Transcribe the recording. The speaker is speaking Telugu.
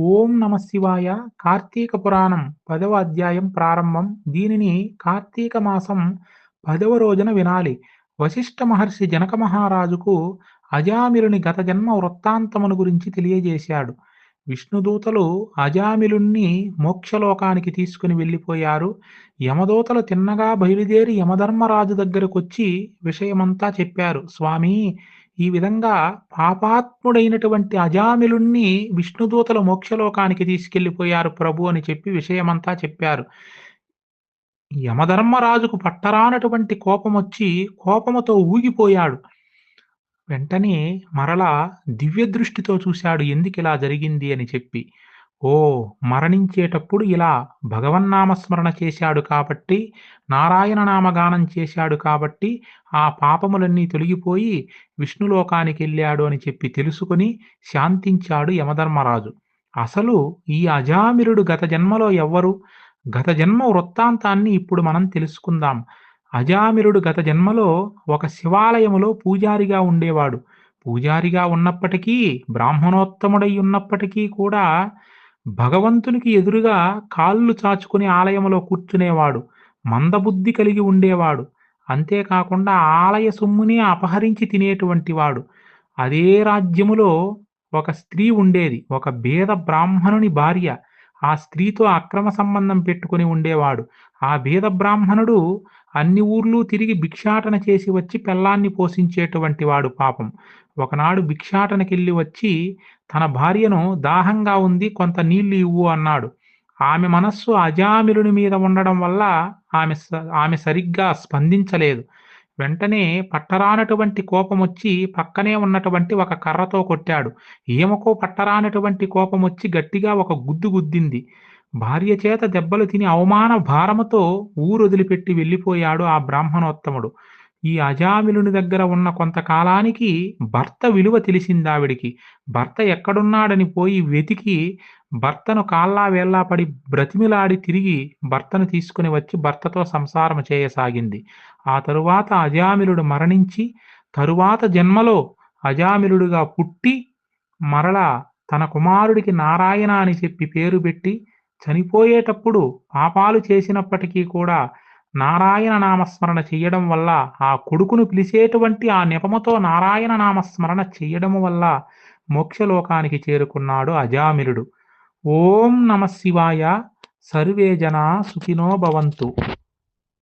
ఓం నమ శివాయ. కార్తీక పురాణం పదవ అధ్యాయం ప్రారంభం. దీనిని కార్తీక మాసం పదవ రోజున వినాలి. వశిష్ఠ మహర్షి జనక మహారాజుకు అజామిలుని గత జన్మ వృత్తాంతమును గురించి తెలియజేశాడు. విష్ణుదూతలు అజామిలుణ్ణి మోక్షలోకానికి తీసుకుని వెళ్ళిపోయారు. యమదూతలు తిన్నగా బయలుదేరి యమధర్మరాజు దగ్గరకొచ్చి విషయమంతా చెప్పారు. స్వామి ఈ విధంగా పాపాత్ముడైనటువంటి అజామిలుణ్ణి విష్ణుదూతలు మోక్షలోకానికి తీసుకెళ్ళిపోయారు ప్రభు అని చెప్పి విషయమంతా చెప్పారు. యమధర్మరాజుకు పట్టరానటువంటి కోపం వచ్చి కోపముతో ఊగిపోయాడు. వెంటనే మరలా దివ్య దృష్టితో చూశాడు ఎందుకు ఇలా జరిగింది అని చెప్పి. ఓ మరణించేటప్పుడు ఇలా భగవన్నామస్మరణ చేశాడు కాబట్టి నారాయణ నామగానం చేశాడు కాబట్టి ఆ పాపములన్నీ తొలగిపోయి విష్ణులోకానికి వెళ్ళాడు అని చెప్పి తెలుసుకుని శాంతించాడు యమధర్మరాజు. అసలు ఈ అజామిరుడు గత జన్మలో ఎవ్వరు? గత జన్మ వృత్తాంతాన్ని ఇప్పుడు మనం తెలుసుకుందాం. అజామిరుడు గత జన్మలో ఒక శివాలయములో పూజారిగా ఉండేవాడు. పూజారిగా ఉన్నప్పటికీ బ్రాహ్మణోత్తముడై ఉన్నప్పటికీ కూడా భగవంతునికి ఎదురుగా కాళ్ళు చాచుకుని ఆలయంలో కూర్చునేవాడు మందబుద్ధి కలిగి ఉండేవాడు. అంతేకాకుండా ఆలయ సొమ్ముని అపహరించి తినేటువంటి వాడు అదే రాజ్యములో ఒక స్త్రీ ఉండేది ఒక భేద బ్రాహ్మణుని భార్య. ఆ స్త్రీతో అక్రమ సంబంధం పెట్టుకుని ఉండేవాడు. ఆ భేద బ్రాహ్మణుడు అన్ని ఊర్లు తిరిగి భిక్షాటన చేసి వచ్చి పెళ్ళాన్ని పోషించేటువంటి వాడు పాపం. ఒకనాడు భిక్షాటనకెళ్ళి వచ్చి తన భార్యను దాహంగా ఉంది కొంత నీళ్ళు ఇవ్వు అన్నాడు. ఆమె మనస్సు అజామిలుని మీద ఉండడం వల్ల ఆమె ఆమె సరిగ్గా స్పందించలేదు. వెంటనే పట్టరానటువంటి కోపం వచ్చి పక్కనే ఉన్నటువంటి ఒక కర్రతో కొట్టాడు. ఏమకో పట్టరానటువంటి కోపం వచ్చి గట్టిగా ఒక గుద్దు గుద్దింది. భార్య చేత దెబ్బలు తిని అవమాన భారముతో ఊరు వదిలిపెట్టి వెళ్ళిపోయాడు ఆ బ్రాహ్మణోత్తముడు. ఈ అజామిలుని దగ్గర ఉన్న కొంతకాలానికి భర్త విలువ తెలిసింది ఆవిడికి. భర్త ఎక్కడున్నాడని పోయి వెతికి భర్తను కాళ్ళా వేళ్ళా పడి బ్రతిమిలాడి తిరిగి భర్తను తీసుకుని వచ్చి భర్తతో సంసారం చేయసాగింది. ఆ తరువాత అజామిలుడు మరణించి తరువాత జన్మలో అజామిలుడుగా పుట్టి మరలా తన కుమారుడికి నారాయణ అని చెప్పి పేరు పెట్టి చనిపోయేటప్పుడు పాపాలు చేసినప్పటికీ కూడా నారాయణ నామస్మరణ చెయ్యడం వల్ల ఆ కొడుకును పిలిచేటువంటి ఆ నెపమతో నారాయణ నామస్మరణ చెయ్యడం వల్ల మోక్షలోకానికి చేరుకున్నాడు అజామిలుడు. ఓం నమ శివాయ. సర్వే జనా సుఖినో భవంతు.